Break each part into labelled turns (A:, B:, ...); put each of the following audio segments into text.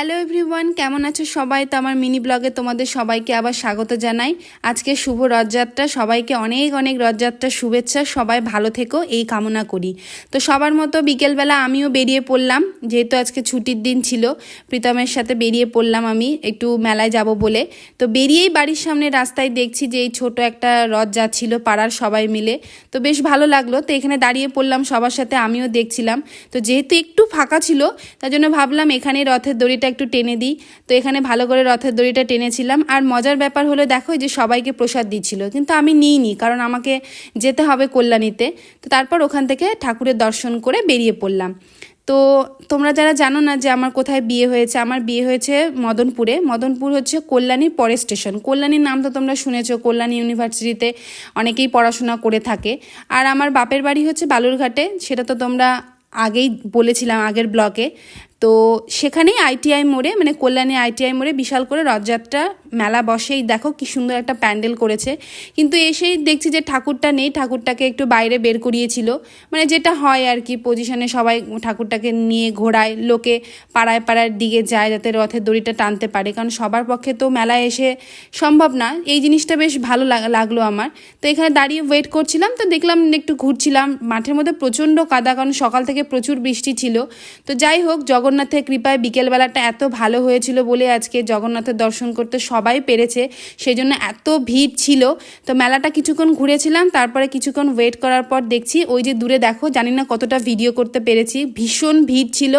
A: Hello everyone, কেমন আছো সবাই? তো আমার মিনি ব্লগে তোমাদের সবাইকে আবার স্বাগত জানাই। আজকে শুভ রথযাত্রা, সবাইকে অনেক অনেক রথযাত্রার শুভেচ্ছা, সবাই ভালো থেকো, এই কামনা করি। তো সবার মতো বিকেলবেলা আমিও বেরিয়ে পড়লাম, যেহেতু আজকে ছুটির দিন ছিল, প্রীতমের সাথে বেরিয়ে পড়লাম আমি, একটু মেলায় যাব বলে। তো বেরিয়েই বাড়ির সামনে রাস্তায় দেখছি যে এই ছোট একটা রথ যাচ্ছিল পাড়ার সবাই মিলে। তো বেশ ভালো লাগল, তো এখানে দাঁড়িয়ে পড়লাম সবার সাথে, আমিও দেখছিলাম। তো যেহেতু একটু ফাঁকা ছিল, তার জন্য ভাবলাম এখানে রথের দড়িটা একটু টেনে দিই। তো এখানে ভালো করে রথের দড়িটা টেনেছিলাম। আর মজার ব্যাপার হলো, দেখো যে সবাইকে প্রসাদ দিচ্ছিল। কিন্তু আমি নিইনি, কারণ আমাকে যেতে হবে কল্যাণীতে। তো তারপর ওখান থেকে ঠাকুরের দর্শন করে বেরিয়ে পড়লাম। তো তোমরা যারা জানো না যে আমার কোথায় বিয়ে হয়েছে, আমার বিয়ে হয়েছে মদনপুরে। মদনপুর হচ্ছে কল্যাণীর পরের স্টেশন। কল্যাণীর নাম তো তোমরা শুনেছো, কল্যাণী ইউনিভার্সিটিতে অনেকেই পড়াশোনা করে থাকে। আর আমার বাপের বাড়ি হচ্ছে বালুরঘাটে। সেটা তো তোমরা আগেই বলেছিলাম আগের ব্লকে। তো সেখানেই আইটিআই মোড়ে মানে কল্যাণী আইটিআই মোড়ে বিশাল করে রথযাত্রা মেলা বসেই দেখো কি সুন্দর একটা প্যান্ডেল করেছে। কিন্তু এসেই দেখছি যে ঠাকুরটা নেই, ঠাকুরটাকে একটু বাইরে বের করিয়েছিল। মানে যেটা হয় আর কি পজিশনে সবাই ঠাকুরটাকে নিয়ে ঘোরায় লোকে পাড়ায় পাড়ার দিকে যায় যাতে রথের দড়িটা টানতে পারে। কারণ সবার পক্ষে তো মেলায় এসে সম্ভব না। এই জিনিসটা বেশ ভালো লাগল আমার। তো এখানে দাঁড়িয়ে ওয়েট করছিলাম, তো দেখলাম একটু ঘুরছিলাম। মাঠের মধ্যে প্রচণ্ড কাদা, কারণ সকাল থেকে প্রচুর বৃষ্টি ছিল। তো যাই হোক জগন্নাথের কৃপায় বিকেলবেলাটা এত ভালো হয়েছিল বলে আজকে জগন্নাথের দর্শন করতে সবাই পেরেছে সেই জন্য এত ভিড় ছিল। তো মেলাটা কিছুক্ষণ ঘুরেছিলাম, তারপরে কিছুক্ষণ ওয়েট করার পর দেখছি, ওই যে দূরে দেখো, জানি না কতটা ভিডিও করতে পেরেছি, ভীষণ ভিড় ছিল।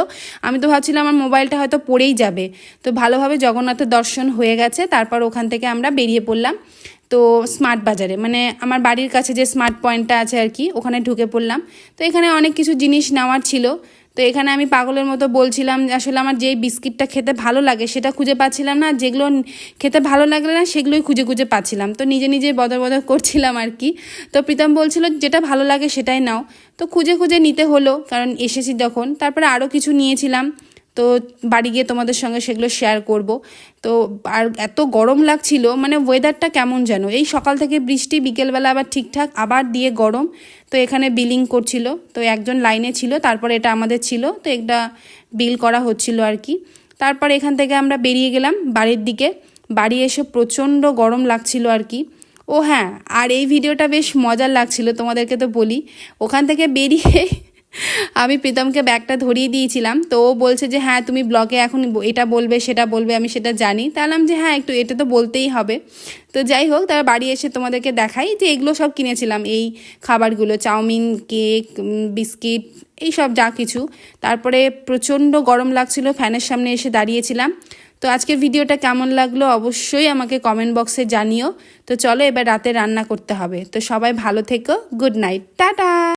A: আমি তো ভাবছিলাম আমার মোবাইলটা হয়তো পড়েই যাবে। তো ভালোভাবে জগন্নাথের দর্শন হয়ে গেছে, তারপর ওখান থেকে আমরা বেরিয়ে পড়লাম। তো স্মার্ট বাজারে মানে আমার বাড়ির কাছে যে স্মার্ট পয়েন্টটা আছে আর কি, ওখানে ঢুকে পড়লাম। তো এখানে অনেক কিছু জিনিস নেওয়ার ছিল। তো এখানে আমি পাগলের মতো বলছিলাম আসলে আমার যেই বিস্কিটটা খেতে ভালো লাগে সেটা খুঁজে পাচ্ছিলাম না, যেগুলো খেতে ভালো লাগলে না সেগুলোই খুঁজে খুঁজে পাচ্ছিলাম। তো নিজে নিজে বদর বদর করছিলাম আর কি। তো প্রীতম বলছিল যেটা ভালো লাগে সেটাই নাও। তো খুঁজে খুঁজে নিতে হলো, কারণ এসেছি যখন। তারপরে আরও কিছু নিয়েছিলাম। তো বাড়ি গিয়ে তোমাদের সঙ্গে সেগুলো শেয়ার করব। তো আর এত গরম লাগছিল মানে ওয়েদারটা কেমন যেন। এই সকাল থেকে বৃষ্টি, বিকেলবেলা আবার ঠিকঠাক, আবার দিয়ে গরম। তো এখানে বিলিং করছিল, তো একজন লাইনে ছিল, তারপরে এটা আমাদের ছিল, তো এটা বিল করা হচ্ছিল আর কি। তারপর এখান থেকে আমরা বেরিয়ে গেলাম বাড়ির দিকে। বাড়ি এসে প্রচণ্ড গরম লাগছিল আর কি। ও হ্যাঁ আর এই ভিডিওটা বেশ মজার লাগছিল, তোমাদেরকে তো বলি। ওখান থেকে বেরিয়ে আমি প্রীতমকে ব্যাগটা ধরিয়ে দিয়েছিলাম, তো ও বলছে যে হ্যাঁ তুমি ব্লগে এখন এটা বলবে, সেটা বলবে, আমি সেটা জানি। তাহলে যে হ্যাঁ একটু এটা তো বলতেই হবে। তো যাই হোক, তারা বাড়ি এসে তোমাদেরকে দেখাই যে, এগুলো সব কিনেছিলাম, এই খাবারগুলো, চাউমিন, কেক বিস্কিট, এই সব যা কিছু। তারপরে প্রচণ্ড গরম লাগছিল, ফ্যানের সামনে এসে দাঁড়িয়েছিলাম। তো আজকের ভিডিওটা কেমন লাগল অবশ্যই আমাকে কমেন্ট বক্সে জানিও। তো চলো, এবার রাতে রান্না করতে হবে। তো সবাই ভালো থেকো, গুড নাইট, টাটা!